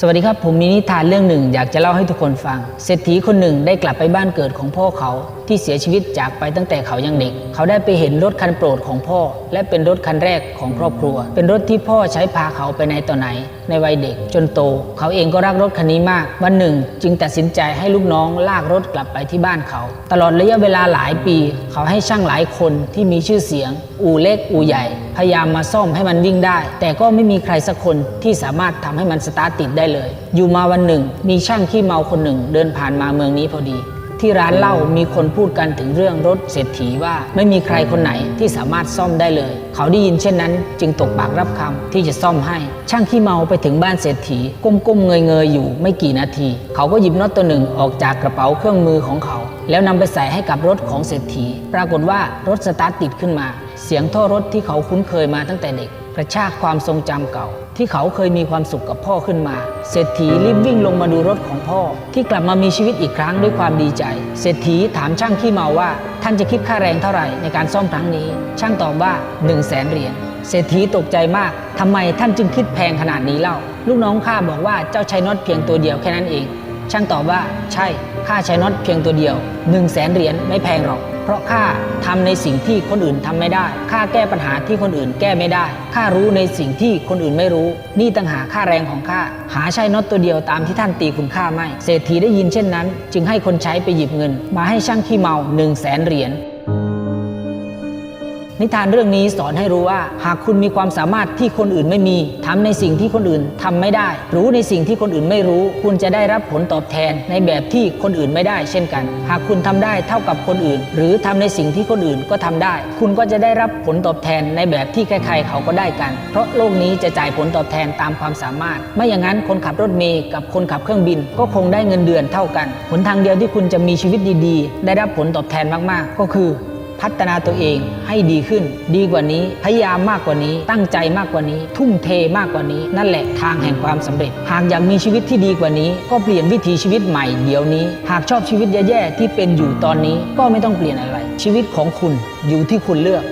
สวัสดีครับ ผมมีนิทานเรื่องหนึ่งอยากจะเล่าให้ทุกคนฟัง เศรษฐีคนหนึ่งได้กลับไปบ้านเกิดของพ่อเขาที่เสียชีวิตจากไปตั้งแต่เขายังเด็ก เขาได้ไปเห็นรถคันโปรดของพ่อ และเป็นรถคันแรกของครอบครัว เป็นรถที่พ่อใช้พาเขาไปไหนต่อไหน ในวัยเด็ก จนโต เขาเองก็รักรถคันนี้มาก วันหนึ่ง จึงตัดสินใจให้ลูกน้องลากรถกลับไปที่บ้านเขา ตลอดระยะเวลาหลายปี เขาให้ช่างหลายคนที่มีชื่อเสียง อู่เล็กอู่ใหญ่ พยายามมาซ่อมให้มันวิ่งได้ แต่ก็ไม่มีใครสักคนที่สามารถทำให้มันสตาร์ทติดได้เลย อยู่มาวันหนึ่ง มีช่างขี้เมาคนหนึ่ง เดินผ่านมาเมืองนี้พอดี ที่ร้านเหล้ามีคนพูดกันถึงเรื่องรถเศรษฐีว่าไม่มีใครคนไหนที่สามารถซ่อมได้เลย เขาได้ยินเช่นนั้น จึงตกปากรับคำที่จะซ่อมให้ ช่างขี้เมาไปถึงบ้านเศรษฐี ก้มๆเงยๆอยู่ไม่กี่นาที เขาก็หยิบน็อตตัวหนึ่งออกจากกระเป๋าเครื่องมือของเขา แล้วนำไปใส่ให้กับรถของเศรษฐี ปรากฏว่ารถสตาร์ทติดขึ้นมา เสียงท่อรถที่เขาคุ้นเคยมาตั้งแต่เด็ก กระชากความทรงจำเก่า ที่เขาเคยมีความสุขกับพ่อขึ้นมา เศรษฐีรีบวิ่งลงมาดูรถของพ่อ ที่กลับมามีชีวิตอีกครั้งด้วยความดีใจ เศรษฐีถามช่างขี้เมาว่า ท่านจะคิดค่าแรงเท่าไหร่ในการซ่อมครั้งนี้ ช่างตอบว่า1นึ่งแสนเหรียญเศรษฐีตกใจมากทำไมท่านจึงคิดแพงขนาดนี้เล่า ลูกน้องข้าบอกว่าเจ้าใช้น็อตเพียงตัวเดียวแค่นั้นเอง ช่างตอบว่า ใช่ข้าใช้น็อตเพียงตัวเดียว1นึ่งแสนเหรียญไม่แพงหรอก เพราะข้าทำในสิ่งที่คนอื่นทำไม่ได้ ข้าแก้ปัญหาที่คนอื่นแก้ไม่ได้ ข้ารู้ในสิ่งที่คนอื่นไม่รู้ นี่ต่างหากค่าแรงของข้า หาใช่น็อตตัวเดียวตามที่ท่านตีคุณค่าไม่ เศรษฐีได้ยินเช่นนั้น จึงให้คนใช้ไปหยิบเงิน มาให้ช่างขี้เมา1นึ่งแสนเหรียญ นิทานเรื่องนี้สอนให้รู้ว่า หากคุณมีความสามารถที่คนอื่นไม่มีทำในสิ่งที่คนอื่นทำไม่ได้ รู้ในสิ่งที่คนอื่นไม่รู้ คุณจะได้รับผลตอบแทนในแบบที่คนอื่นไม่ได้ เช่นกัน หากคุณทำได้เท่ากับคนอื่น หรือทำในสิ่งที่คนอื่นก็ทำได้ คุณก็จะได้รับผลตอบแทนในแบบที่ใครๆเขาก็ได้กัน เพราะโลกนี้จะจ่ายผลตอบแทนตามความสามารถ ไม่อย่างนั้นคนขับรถเมล์กับคนขับเครื่องบิน ก็คงได้เงินเดือนเท่ากันหนทางเดียวที่คุณจะมีชีวิตดีๆ ได้รับผลตอบแทนมากๆ ก็คือ พัฒนาตัวเองให้ดีขึ้น ดีกว่านี้พยายามมากกว่านี้ ตั้งใจมากกว่านี้ ทุ่มเทมากกว่านี้ นั่นแหละทางแห่งความสำเร็จ หากอยากมีชีวิตที่ดีกว่านี้ ก็เปลี่ยนวิถีชีวิตใหม่เดี๋ยวนี้ หากชอบชีวิตแย่ๆที่เป็นอยู่ตอนนี้ก็ไม่ต้องเปลี่ยนอะไร ชีวิตของคุณอยู่ที่คุณเลือก